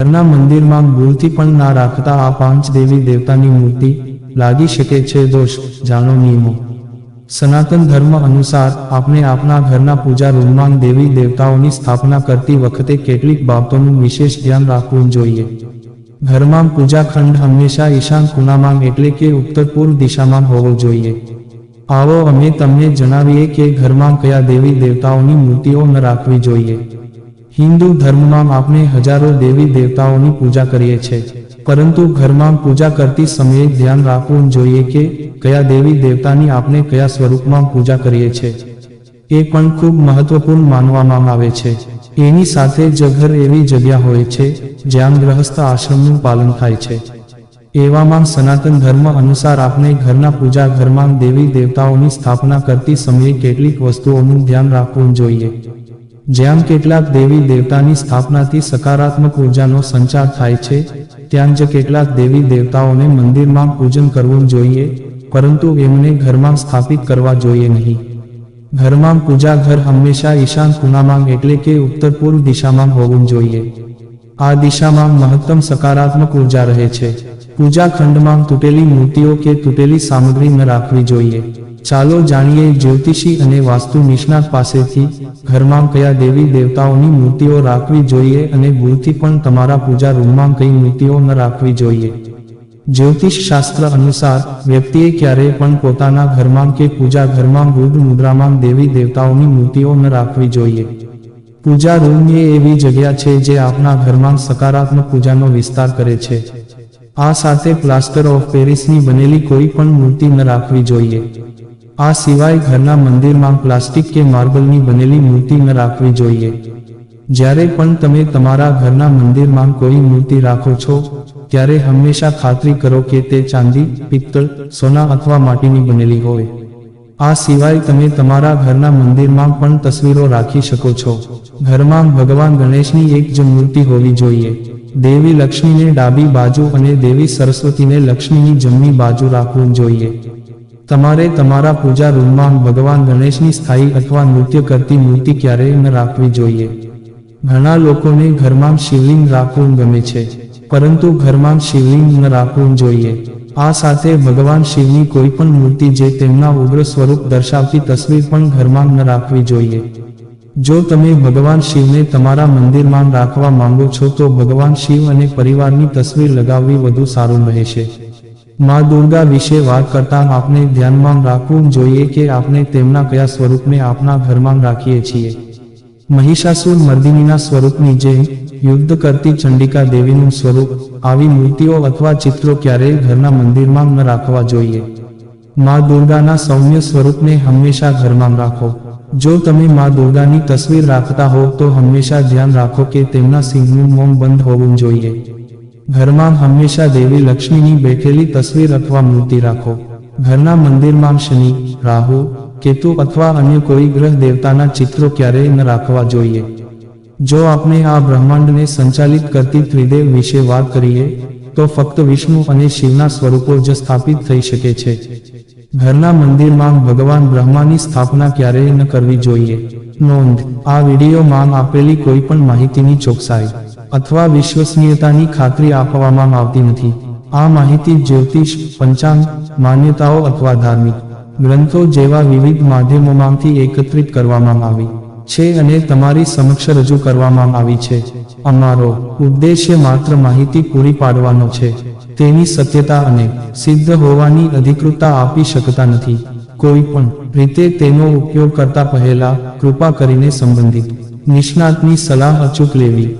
ઘરના મંદિરમાં ભૂલથી પણ ના રાખતા આ પાંચ દેવી દેવતાની મૂર્તિ લાગી શકે છે દોષ, જાણો નિયમો. સનાતન ધર્મ અનુસાર આપણે આપણા ઘરના પૂજા રૂમમાં દેવી દેવતાઓની સ્થાપના કરતી વખતે કેટલીક બાબતોનું વિશેષ ધ્યાન રાખવું જોઈએ. ઘરમાં પૂજા ખંડ હંમેશા ઈશાન ખૂણામાં એટલે કે ઉત્તર પૂર્વ દિશામાં હોવો જોઈએ. આવો અમે તમને જણાવીએ કે ઘરમાં કયા દેવી દેવતાઓની મૂર્તિઓ ન રાખવી જોઈએ. હિન્દુ ધર્મમાં આપણે હજારો દેવી દેવતાઓની પૂજા કરીએ છીએ. પરંતુ ઘરમાં પૂજા કરતી સમયે ધ્યાન રાખવું જોઈએ કે કયા દેવી દેવતાની આપણે કયા સ્વરૂપમાં પૂજા કરીએ છીએ. એ પણ ખૂબ મહત્વપૂર્ણ માનવામાં આવે છે. એની સાથે જ ઘર એવી જગ્યા હોય છે જ્યાં ગ્રહસ્થ આશ્રમનું પાલન થાય છે. એવામાં સનાતન ધર્મ અનુસાર આપણે ઘરના પૂજા ઘરમાં દેવી દેવતાઓની સ્થાપના કરતી સમયે કેટલીક વસ્તુઓનું ધ્યાન રાખવું જોઈએ. જ્યાં કેટલાક દેવી દેવતાની સ્થાપનાથી સકારાત્મક ઉર્જાનો સંચાર થાય છે, ત્યાં જ કેટલાક દેવી દેવતાઓને મંદિરમાં પૂજન કરવું જોઈએ, પરંતુ એમને ઘરમાં સ્થાપિત કરવા જોઈએ નહીં. ઘરમાં પૂજા ઘર હંમેશા ઈશાન ખૂણામાં એટલે કે ઉત્તર પૂર્વ દિશામાં હોવું જોઈએ. આ દિશામાં મહત્તમ સકારાત્મક ઊર્જા રહે છે. પૂજા ખંડમાં તૂટેલી મૂર્તિઓ કે તૂટેલી સામગ્રી ન રાખવી જોઈએ. ચાલો જાણીએ જ્યોતિષી અને વાસ્તુ નિષ્ણાત પાસેથી ઘરમાં કયા દેવી દેવતાઓની મૂર્તિઓ રાખવી જોઈએ અને ભૂલથી પણ તમારા પૂજા રૂમમાં કઈ મૂર્તિઓ ન રાખવી જોઈએ? જ્યોતિષ શાસ્ત્ર અનુસાર વ્યક્તિએ ક્યારેય પણ પોતાના ઘરમાં કે પૂજા ઘરમાં વૃદ્ધ મુદ્રામાં દેવી દેવતાઓની મૂર્તિઓ ન રાખવી જોઈએ. પૂજા રૂમ એ એવી જગ્યા છે જે આપણા ઘરમાં સકારાત્મક પૂજાનો વિસ્તાર કરે છે. આ સાથે પ્લાસ્ટર ઓફ પેરિસની બનેલી કોઈ પણ મૂર્તિ ન રાખવી જોઈએ. આ સિવાય ઘરના મંદિરમાં પ્લાસ્ટિક કે માર્બલની બનેલી મૂર્તિ ન રાખવી જોઈએ. જ્યારે પણ તમે તમારા ઘરના મંદિરમાં કોઈ મૂર્તિ રાખો છો, ત્યારે હંમેશા ખાતરી કરો કે તે ચાંદી, પિત્તળ, સોના અથવા માટીની બનેલી હોય. આ સિવાય તમે તમારા ઘરના મંદિરમાં પણ તસવીરો રાખી શકો છો. ઘરમાં ભગવાન ગણેશની એક જ મૂર્તિ હોવી જોઈએ. દેવી લક્ષ્મીને ડાબી બાજુ અને દેવી સરસ્વતીને લક્ષ્મીની જમણી બાજુ રાખવું જોઈએ. તમારે તમારા પૂજા રૂમમાં ભગવાન ગણેશની સ્થાયી અથવા નૃત્ય કરતી મૂર્તિ ક્યારેય ન રાખવી જોઈએ. ઘણા લોકોને ઘરમાં શિવલિંગ રાખવું ગમે છે, પરંતુ ઘરમાં શિવલિંગ ન રાખવું જોઈએ. આ સાથે ભગવાન શિવની કોઈ પણ મૂર્તિ જે તેમના ઉગ્ર સ્વરૂપ દર્શાવતી તસવીર પણ ઘરમાં ન રાખવી જોઈએ. જો તમે ભગવાન શિવને તમારા મંદિરમાં રાખવા માંગો છો તો ભગવાન શિવ અને પરિવારની તસવીર લગાવવી વધુ સારું રહેશે. માં દુર્ગા વિશે વાત કરતા આપણે ધ્યાનમાં રાખવું જોઈએ કે આપણે તેમના કયા સ્વરૂપને આપણા ઘરમાં રાખીએ છીએ. મહિષાસુર મર્દિનીના સ્વરૂપની જેમ યુદ્ધ કરતી ચંડિકા દેવીનું સ્વરૂપ આવી મૂર્તિઓ અથવા ચિત્રો ક્યારેય ઘરના મંદિરમાં ન રાખવા જોઈએ. માં દુર્ગાના સૌમ્ય સ્વરૂપને હંમેશા ઘરમાં રાખો. જો તમે માં દુર્ગાની તસવીર રાખતા હો તો હંમેશા ધ્યાન રાખો કે તેમના સિંહનું મોમ બંધ હોવું જોઈએ. ઘરમાં હંમેશા દેવી લક્ષ્મીની બેઠેલી તસવીર અથવા મૂર્તિ રાખો. ઘરના મંદિરમાં શનિ, રાહુ, કેતુ અથવા અન્ય કોઈ ગ્રહ દેવતાના ચિત્રો ક્યારેય ન રાખવા જોઈએ. જો આપણે આ બ્રહ્માંડને સંચાલિત કરતી ત્રિદેવ વિશે વાત કરીએ, તો ફક્ત વિષ્ણુ અને શિવના સ્વરૂપો જ સ્થાપિત થઈ શકે છે. ઘરના મંદિરમાં ભગવાન બ્રહ્માની સ્થાપના ક્યારેય ન કરવી જોઈએ. નોંધ, આ વિડીયોમાં આપેલી કોઈ પણ માહિતીની ચોકસાઈ. અથવા વિશ્વસનીયતાની ખાતરી આપવામાં આવતી નથી. આ માહિતી જ્યોતિષ, પંચાંગ, માન્યતાઓ અથવા ધાર્મિક ગ્રંથો જેવા વિવિધ માધ્યમોમાંથી એકત્રિત કરવામાં આવી છે અને તમારી સમક્ષ રજૂ કરવામાં આવી છે. અમારો ઉદ્દેશ્ય માત્ર માહિતી પૂરી પાડવાનો છે. તેની સત્યતા અને સિદ્ધ હોવાની અધિકૃતતા આપી શકતા નથી. કોઈ પણ રીતે તેનો ઉપયોગ કરતા પહેલા કૃપા કરીને સંબંધિત નિષ્ણાતની સલાહ અચૂક લેવી.